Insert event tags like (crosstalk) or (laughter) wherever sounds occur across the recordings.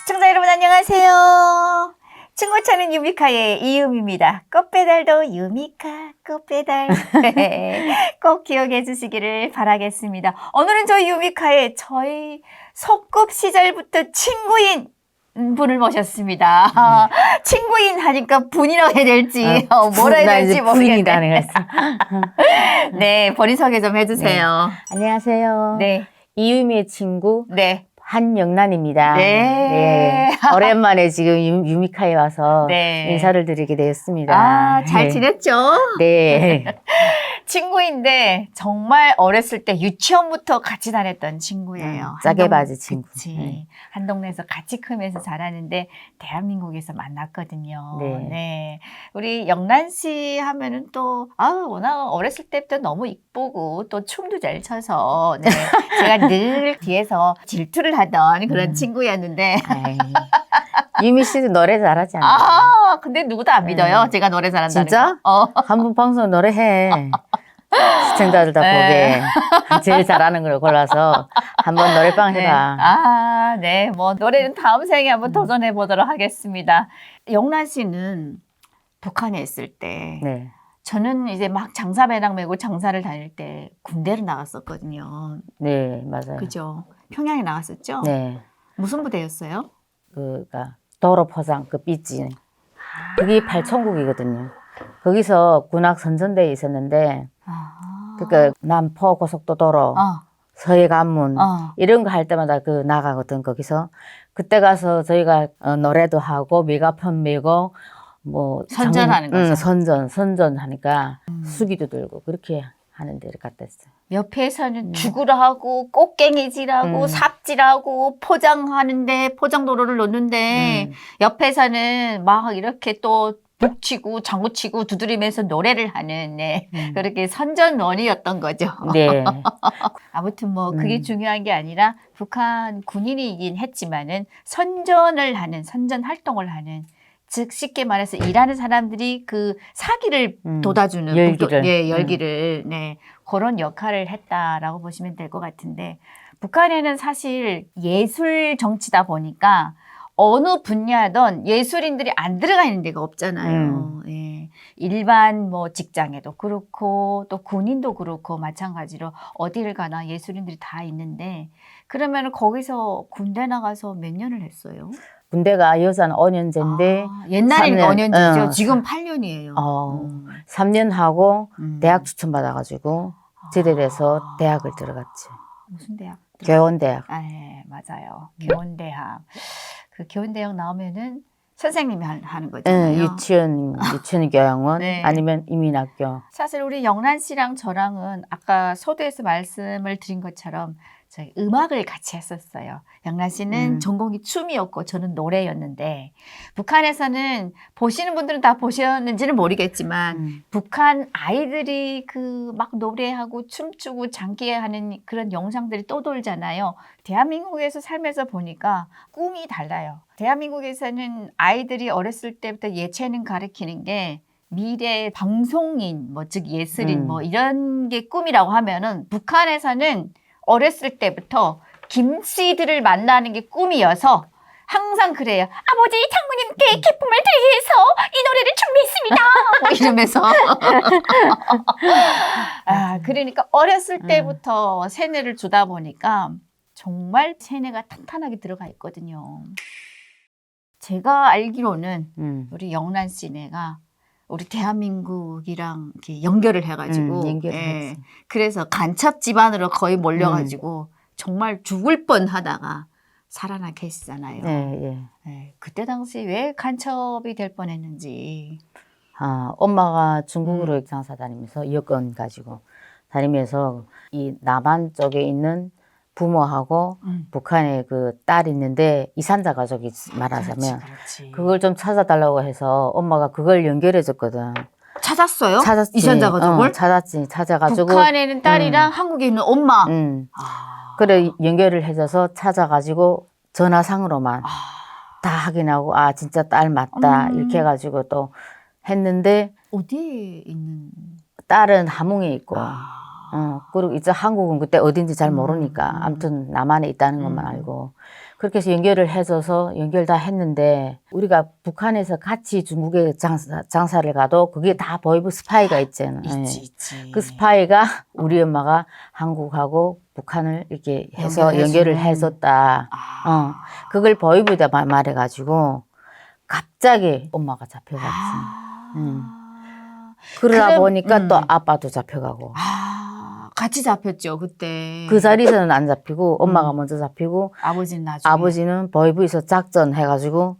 시청자 여러분 안녕하세요. 친구 찾는 유미카의 이유미입니다. 꽃배달도 유미카 꽃배달 (laughs) (laughs) 꼭 기억해 주시기를 바라겠습니다. 오늘은 저희 유미카의 저희 소꿉 시절부터 친구인 분을 모셨습니다. 아, 친구인 하니까 분이라고 해야 될지 어, 뭐라 해야 될지 모르겠네. (laughs) 네, 본인 소개 좀 해주세요. 안녕하세요. 네, 이유미의 친구 네, 한영란입니다. 네. 네. 오랜만에 지금 유, 유미카에 와서 네. 인사를 드리게 되었습니다. 아, 잘 네. 지냈죠? 네. (laughs) 친구인데 정말 어렸을 때 유치원부터 같이 다녔던 친구예요. 음, 짜게 바지 친구. 네. 한 동네에서 같이 크면서 자라는데 대한민국에서 만났거든요. 네. 우리 영란 씨 하면은 또 아, 워낙 어렸을 때부터 너무 이쁘고 또 춤도 잘 춰서 네. 제가 늘 (laughs) 뒤에서 질투를 하던 그런 음. 친구였는데 아이, 유미 씨도 노래 잘하지 않아요? 아, 근데 누구도 안 믿어요. 네. 제가 노래 잘한다는 진짜? 거. 어. 한번 방송 노래해. 시청자들 다 네. 보게. 제일 잘하는 걸 골라서 한번 노래방 네. 해봐. 아, 네. 뭐 노래는 다음 생에 한번 음. 도전해 보도록 하겠습니다. 영란 씨는 북한에 있을 때 네. 저는 이제 막 장사 배낭 메고 장사를 다닐 때 군대를 나갔었거든요. 네, 맞아요. 그죠? 평양에 나갔었죠? 네. 무슨 부대였어요? 그가 도로 포장 그 삐지 그게 발천국이거든요. 거기서 군악 선전대에 있었는데 아. 그니까 남포 고속도로 어, 서해 관문 어. 이런 거 할 때마다 그 나가거든 거기서 그때 가서 저희가 어, 노래도 하고 메가폰 메고 뭐 선전하는 장- 응, 거죠? 선전 선전 하니까 음. 수기도 들고 그렇게 하는 데를 갔다 했어요. 옆에서는 음. 죽으라 하고 꽃갱이질하고 음. 삽질하고 포장하는데 포장도로를 놓는데 음. 옆에서는 막 이렇게 또 북치고 장구치고 두드리면서 노래를 하는 네. 음. (laughs) 그렇게 선전원이었던 거죠. 네. (laughs) 아무튼 뭐 그게 음. 중요한 게 아니라 북한 군인이긴 했지만은 선전을 하는 선전 활동을 하는 즉 쉽게 말해서 일하는 사람들이 그 사기를 음. 돋아주는 열기를. 예, 열기를 네 그런 역할을 했다라고 보시면 될 것 같은데 북한에는 사실 예술 정치다 보니까 어느 분야든 예술인들이 안 들어가 있는 데가 없잖아요. 예. 일반 뭐 직장에도 그렇고 또 군인도 그렇고 마찬가지로 어디를 가나 예술인들이 다 있는데 그러면 거기서 군대 나가서 몇 년을 했어요? 군대가 여자는 5년제인데 아, 옛날에는 삼 년. 5년이죠. 어, 지금 8년이에요. 어, 3년 하고 음. 대학 추천 받아가지고 제대해서 아. 대학을 들어갔지. 무슨 대학? 교원대학. 아, 네, 맞아요. 교원대학. 그 교원대학 나오면은 선생님이 하- 하는 응, 거잖아요. 유치원, 유치원 교양원 (laughs) 네. 아니면 이민학교. 사실 우리 영란 씨랑 저랑은 아까 소도에서 말씀을 드린 것처럼 저희 음악을 같이 했었어요. 영란 씨는 음. 전공이 춤이었고 저는 노래였는데 북한에서는 보시는 분들은 다 보셨는지는 모르겠지만 음. 북한 아이들이 그 막 노래하고 춤추고 장기하는 그런 영상들이 떠돌잖아요. 대한민국에서 살면서 보니까 꿈이 달라요. 대한민국에서는 아이들이 어렸을 때부터 예체능 가르치는 게 미래 방송인, 뭐 즉 예술인, 음. 뭐 이런 게 꿈이라고 하면은 북한에서는 어렸을 때부터 김씨들을 만나는 게 꿈이어서 항상 그래요. 아버지 장모님께 기쁨을 드리기 위해서 이 노래를 준비했습니다. (laughs) 뭐 이러면서. (laughs) 아, 그러니까 어렸을 음. 때부터 세뇌를 주다 보니까 정말 세뇌가 탄탄하게 들어가 있거든요. 제가 알기로는 음. 우리 영란 씨네가 우리 대한민국이랑 이렇게 연결을 해가지고 음, 연결을 예. 그래서 간첩 집안으로 거의 몰려가지고 음. 정말 죽을 뻔하다가 살아나 계시잖아요. 네, 예. 예, 그때 당시 왜 간첩이 될 뻔했는지. 아, 엄마가 음. 중국으로 장사 다니면서 여권 가지고 다니면서 이 남한 쪽에 있는 부모하고 음. 북한에 그 딸 있는데 이산자 가족이 말하자면 그렇지, 그렇지. 그걸 좀 찾아달라고 해서 엄마가 그걸 연결해 줬거든. 찾았어요? 찾았지. 이산자 가족을? 어, 찾았지. 찾아가지고. 북한에 있는 딸이랑 한국에 있는 엄마. 음. 아. 그래 연결을 해줘서 찾아가지고 전화상으로만 아. 다 확인하고 아 진짜 딸 맞다 음. 이렇게 해가지고 또 했는데 어디에 있는? 딸은 함흥에 있고 아. 어, 그리고 이제 한국은 그때 어딘지 잘 음, 모르니까 음. 아무튼 남한에 있다는 것만 음. 알고 그렇게 해서 연결을 해줘서 연결 다 했는데 우리가 북한에서 같이 중국에 장사, 장사를 가도 그게 다 보이브 스파이가 있잖아. 예. 있지 있지. 그 스파이가 우리 엄마가 한국하고 북한을 이렇게 해서 연결해주는. 연결을 해줬다. 아. 어, 그걸 보이브에다 말- 말해가지고 갑자기 엄마가 잡혀갔지. 아. 음. 그러다 보니까 음. 또 아빠도 잡혀가고. 아, 같이 잡혔죠 그때. 그 자리에서는 안 잡히고 엄마가 음. 먼저 잡히고 아버지는 나중에. 아버지는 보이브에서 작전 해가지고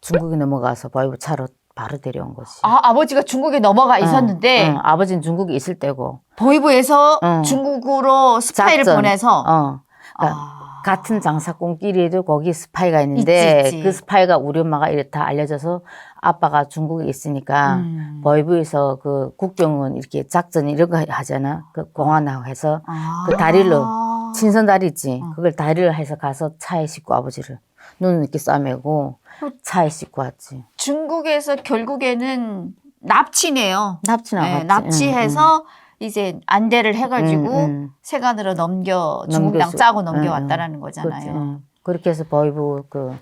중국에 넘어가서 보이브 차로 바로 데려온 거지. 아 아버지가 중국에 넘어가 어, 있었는데 어, 아버지는 중국에 있을 때고. 보이브에서 어. 중국으로 스파이를 작전. 보내서 어. 그러니까 아. 같은 장사꾼끼리도 거기 스파이가 있는데 있지, 있지. 그 스파이가 우리 엄마가 이렇다 알려져서 아빠가 중국에 있으니까 음. 보이브에서 그 국경은 이렇게 작전 이런 거 하잖아. 그 공안하고 해서 아. 그 다리로 친선 다리 있지. 어. 그걸 다리를 해서 가서 차에 싣고 아버지를 눈 이렇게 싸매고 그 차에 싣고 왔지. 중국에서 결국에는 납치네요. 납치 나갔지. 네, 납치해서 이제 안대를 해가지고 응, 응. 세관으로 넘겨 중국당 짜고 응, 넘겨왔다라는 응. 거잖아요. 그렇지, 응. 그렇게 해서 보이브 그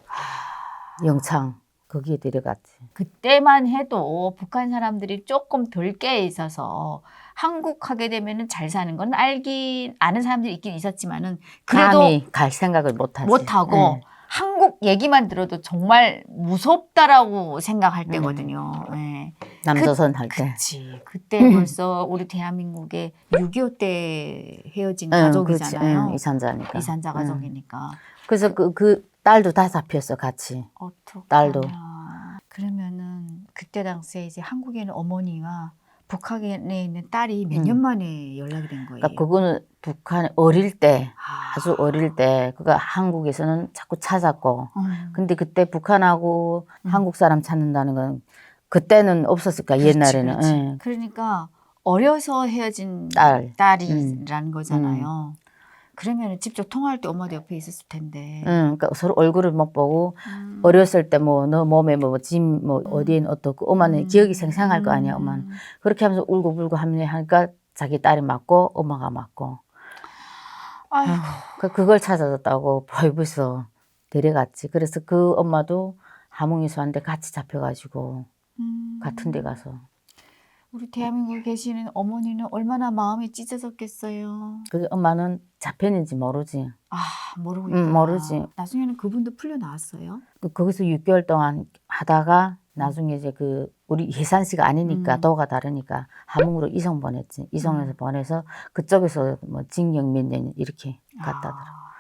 영창 거기에 데려갔지. 그때만 해도 북한 사람들이 조금 덜 깨 있어서 한국 하게 되면은 잘 사는 건 알긴 아는 사람들이 있긴 있었지만은 그래도 감히 갈 생각을 못하지. 못 하고 응. 한국 얘기만 들어도 정말 무섭다라고 생각할 음. 때거든요. 네. 남조선 할 때. 그치. 그때 벌써 우리 대한민국의 6.25때 헤어진 응, 가족이잖아요. 그렇지. 응, 이산자니까. 이산자 응. 가족이니까. 그래서 그, 그 딸도 다 잡혔어, 같이. 어떡하냐. 딸도. 그러면은 그때 당시에 이제 한국에 있는 어머니와 북한에 있는 딸이 몇 음. 년 만에 연락이 된 거예요. 그러니까 그거는 북한 어릴 때, 아. 아주 어릴 때, 그가 한국에서는 자꾸 찾았고, 음. 근데 그때 북한하고 음. 한국 사람 찾는다는 건 그때는 없었을까, 그렇지, 옛날에는. 그렇지. 응. 그러니까 어려서 헤어진 딸. 딸이라는 거잖아요. 그러면 직접 통화할 때 엄마도 옆에 있었을 텐데. 응, 그러니까 서로 얼굴을 못 보고, 음. 어렸을 때 뭐, 너 몸에 뭐, 짐, 뭐, 어디엔 어떻고, 엄마는 음. 기억이 생생할 거 아니야, 음. 엄마는. 그렇게 하면서 울고 불고 하면 하니까 자기 딸이 맞고, 엄마가 맞고. 아이고. 그, 그걸 찾아줬다고 보이브에서 데려갔지. 그래서 그 엄마도 하몽이수한테 같이 잡혀가지고 음. 같은 데 가서. 우리 대한민국에 계시는 어머니는 얼마나 마음이 찢어졌겠어요. 그 엄마는 잡혔는지 모르지. 아 모르고 음, 있다. 모르지. 나중에는 그분도 풀려 나왔어요. 그- 거기서 6개월 동안 하다가 나중에 이제 그 우리 예산시가 아니니까 음. 도가 다르니까 함흥으로 이송 보냈지. 이송해서 음. 보내서 그쪽에서 뭐 징역 몇 년 이렇게 갔다더라. 아.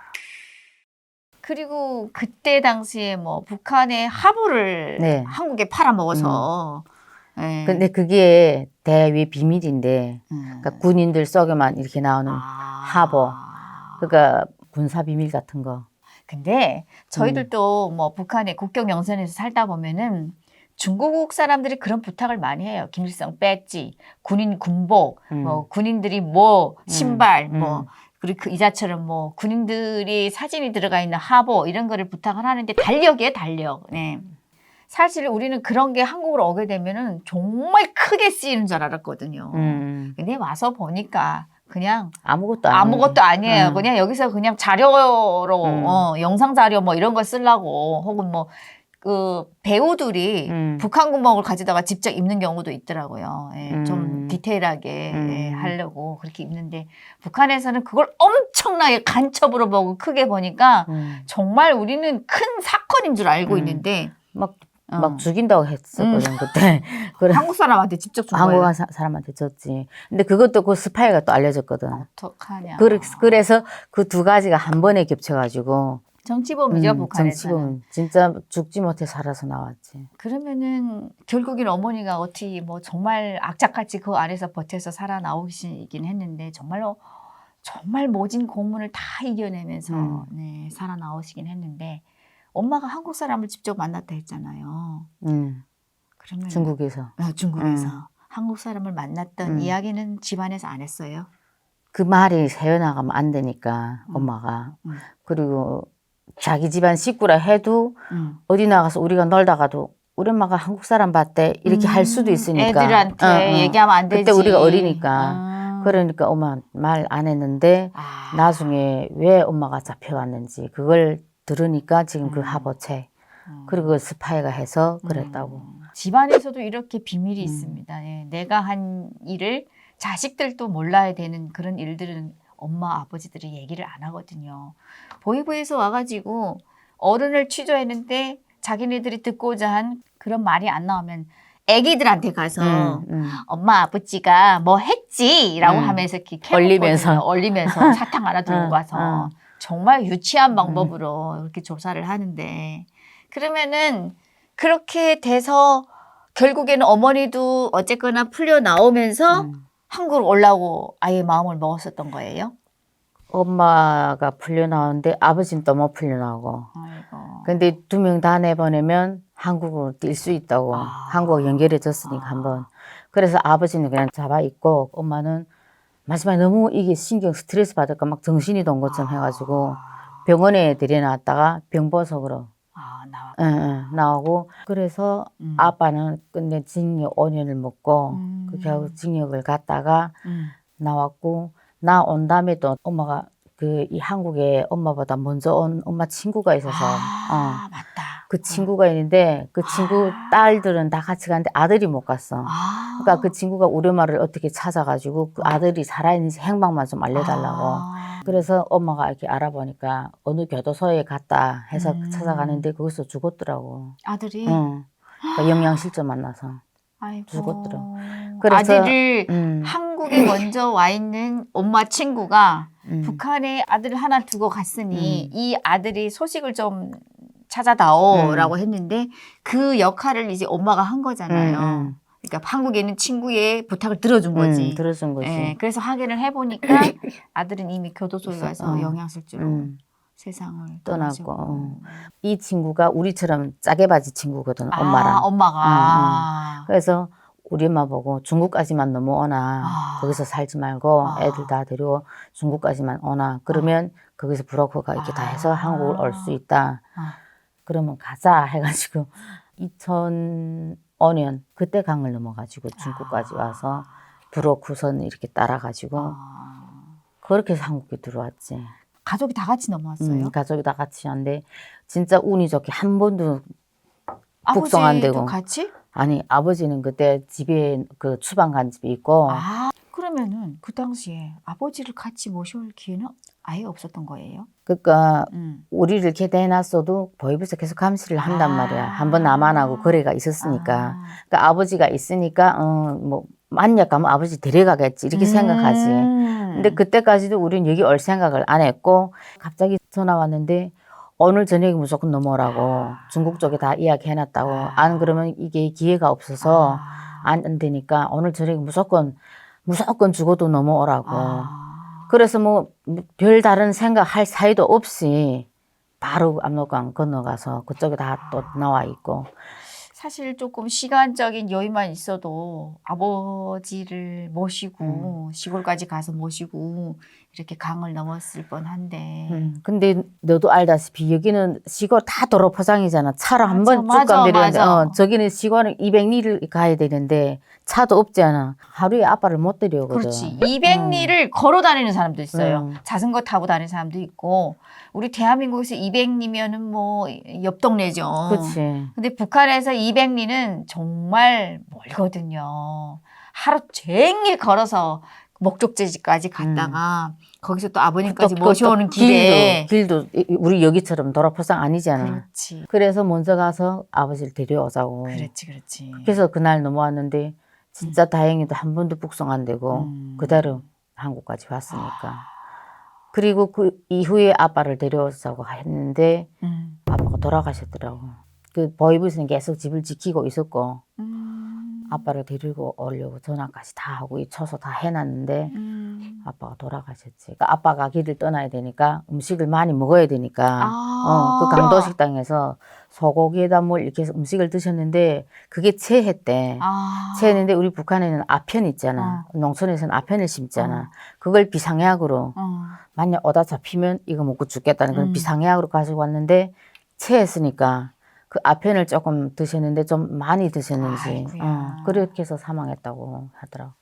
그리고 그때 당시에 뭐 북한의 하부를 네. 한국에 팔아먹어서. 네. 근데 그게 대외 비밀인데, 음. 그러니까 군인들 속에만 이렇게 나오는 아. 하부. 그러니까 군사 비밀 같은 거. 근데 음. 저희들도 뭐 북한의 국경 영선에서 살다 보면은 중국 사람들이 그런 부탁을 많이 해요. 김일성 배지, 군인 군복, 음. 뭐 군인들이 뭐 신발, 음. 뭐 그리고 그 이자처럼 뭐 군인들이 사진이 들어가 있는 하보 이런 거를 부탁을 하는데 달력이에요, 달력. 네. 사실 우리는 그런 게 한국으로 오게 되면은 정말 크게 쓰이는 줄 알았거든요. 음. 근데 와서 보니까 그냥 아무것도 아니에요. 아무것도 아니에요. 음. 그냥 여기서 그냥 자료로 음. 어, 영상 자료 뭐 이런 거 쓰려고 혹은 뭐 그 배우들이 음. 북한 군복을 가져다가 직접 입는 경우도 있더라고요. 예, 좀 음. 디테일하게 음. 예, 하려고 그렇게 입는데 북한에서는 그걸 엄청나게 간첩으로 보고 크게 보니까 음. 정말 우리는 큰 사건인 줄 알고 음. 있는데 막, 어, 막 죽인다고 했었거든, 그때. (laughs) 그래. 한국 사람한테 직접 준 한국 거예요. 사, 사람한테 줬지. 근데 그것도 그 스파이가 또 알려줬거든. 어떡하냐. 그래, 그래서 그 두 가지가 한 번에 겹쳐가지고. 정치범이죠 음, 북한에서는. 정치범. 진짜 죽지 못해 살아서 나왔지. 그러면은 결국엔 어머니가 어떻게 뭐 정말 악착같이 그 안에서 버텨서 살아나오시긴 했는데 정말로 정말 모진 고문을 다 이겨내면서 음. 네, 살아나오시긴 했는데 엄마가 한국 사람을 직접 만났다 했잖아요. 음, 그러면 중국에서. 아, 중국에서 음. 한국 사람을 만났던 음. 이야기는 집안에서 안 했어요. 그 말이 새어나가면 안 되니까, 음. 엄마가. 음. 그리고 자기 집안 식구라 해도 음. 어디 나가서 우리가 놀다가도 우리 엄마가 한국 사람 봤대 이렇게 할 수도 있으니까. 애들한테 어, 어. 얘기하면 안 되지. 그때 우리가 어리니까. 아. 그러니까 엄마 말 안 했는데 아. 나중에 왜 엄마가 잡혀갔는지 그걸 들으니까 지금 그 음. 하버체 음. 그리고 그 스파이가 해서 그랬다고. 음. 집안에서도 이렇게 비밀이 음. 있습니다. 예, 내가 한 일을 자식들도 몰라야 되는 그런 일들은 엄마 아버지들이 얘기를 안 하거든요. 보이부에서 와가지고 어른을 취조했는데 자기네들이 듣고자 한 그런 말이 안 나오면 애기들한테 가서 음, 음. 엄마 아버지가 뭐 했지라고 음. 하면서 이렇게 얼리면서. 캐묻거든요. 얼리면서 (laughs) 사탕 하나 들고 응, 가서 응. 정말 유치한 음. 방법으로 이렇게 조사를 하는데 그러면은 그렇게 돼서 결국에는 어머니도 어쨌거나 풀려 나오면서 음. 한국으로 올라오고 아예 마음을 먹었었던 거예요. 엄마가 풀려 나오는데 아버지는 또 못 풀려 나오고. 아이고. 근데 두 명 다 내보내면 한국으로 뛸 수 있다고. 아. 한국 연결해졌으니까 아. 한번. 그래서 아버지는 그냥 잡아 있고 엄마는 마지막에 너무 이게 신경 스트레스 받을까 막 정신이 돈 것처럼 해가지고 병원에 들여놨다가 병보석으로 아 나와. 나오고 그래서 음. 아빠는 끝내 징역 5년을 먹고 음. 그 결국 징역을 갔다가 음. 나왔고 나 온 다음에 또 엄마가 그 이 한국에 엄마보다 먼저 온 엄마 친구가 있어서 아 어, 맞다. 그 친구가 있는데 그 친구 아. 딸들은 다 같이 갔는데 아들이 못 갔어. 아. 그러니까 그 친구가 우리 엄마를 어떻게 찾아가지고 그 아들이 살아있는지 행방만 좀 알려달라고. 아. 그래서 엄마가 이렇게 알아보니까 어느 교도소에 갔다 해서 음. 찾아가는데 거기서 죽었더라고. 아들이 응. 그러니까 영양실조 만나서. 아이고. 죽었더라. 그래서- 아들을 음. 한국에 먼저 와 있는 엄마 친구가 음. 북한에 아들 하나 두고 갔으니 음. 이 아들이 소식을 좀 찾아다오라고 했는데 그 역할을 이제 엄마가 한 거잖아요. 음, 음. 그러니까 한국에 있는 친구의 부탁을 들어준 거지. 음, 들어준 거지. 예, 그래서 확인을 해보니까 (coughs) 아들은 이미 교도소에 가서 어. 영양실조로 음. 세상을 떠나고. 어. 이 친구가 우리처럼 짜게 바지 친구거든, 아, 엄마랑. 엄마가. 그래서 우리 엄마 보고 중국까지만 넘어오나 아. 거기서 살지 말고 아. 애들 다 데리고 중국까지만 오나 그러면 거기서 브로커가 이렇게 다 해서 아. 한국을 올 수 있다. 아. 그러면 가자 해가지고 (laughs) 2005년 그때 강을 넘어가지고 중국까지 와서 브로커선 이렇게 따라가지고 아. 그렇게 해서 한국에 들어왔지. 가족이 다 같이 넘어왔어요. 음, 가족이 다 같이 왔는데 진짜 운이 좋게 한 번도 아버지도 북송 안 되고. 같이? 아니 아버지는 그때 집에 그 추방 간 집이 있고 아, 그러면은 그 당시에 아버지를 같이 모셔올 기회는 아예 없었던 거예요? 그러니까 음. 우리를 이렇게 대놨어도 보이부에서 계속 감시를 한단 아. 말이야. 한번 남아나고 거래가 있었으니까. 아. 그러니까 아버지가 있으니까 어뭐 만약 가면 아버지 데려가겠지 이렇게 생각하지. 음. 근데 그때까지도 우리는 여기 올 생각을 안 했고 갑자기 전화 왔는데 오늘 저녁에 무조건 넘어오라고 중국 쪽에 다 이야기해놨다고 아. 안 그러면 이게 기회가 없어서 아. 안 되니까 오늘 저녁에 무조건 무조건 죽어도 넘어오라고. 아. 그래서 뭐 별 다른 생각할 사이도 없이 바로 압록강 건너가서 그쪽에 다 또 나와 있고 사실 조금 시간적인 여유만 있어도 아버지를 모시고 시골까지 가서 모시고 이렇게 강을 넘었을 뻔한데 음, 근데 너도 알다시피 여기는 시골 다 도로 포장이잖아 차로 한 번 쭉 가면 되는데. 어, 저기는 시골은 200리를 가야 되는데 차도 없잖아 하루에 아빠를 못 데려오거든 그렇지. 200리를 걸어 다니는 사람도 있어요. 음. 자전거 타고 다니는 사람도 있고 우리 대한민국에서 200리면은 뭐 옆 동네죠. 그렇지 근데 북한에서 200리는 정말 멀거든요. 하루 종일 걸어서 목적지까지 갔다가 거기서 또 아버님까지 또- 모셔오는 또 길에 길도, 길도 이- 우리 여기처럼 도로 포장 아니잖아 그렇지. 그래서 먼저 가서 아버지를 데려오자고 그렇지, 그렇지. 그래서 그날 넘어왔는데 진짜 다행히도 한 번도 북송 안 되고 음. 그대로 한국까지 왔으니까. 그리고 그 이후에 아빠를 데려오자고 했는데 음. 아빠가 돌아가셨더라고. 그 보이부에서는 계속 집을 지키고 있었고 음. 아빠를 데리고 오려고 전화까지 다 하고 이 처소 다 해놨는데 음. 아빠가 돌아가셨지. 그러니까 아빠가 길을 떠나야 되니까 음식을 많이 먹어야 되니까 아. 어, 그 강도 식당에서 소고기에다 뭘 이렇게 해서 음식을 드셨는데 그게 체했대. 아. 체했는데 우리 북한에는 아편 있잖아. 농촌에서는 아편을 심잖아. 그걸 비상약으로 어. 만약 오다 잡히면 이거 먹고 죽겠다는 그런 음. 비상약으로 가지고 왔는데 체했으니까 그 아편을 조금 드셨는데 좀 많이 드셨는지 아이고야. 어, 그렇게 해서 사망했다고 하더라고.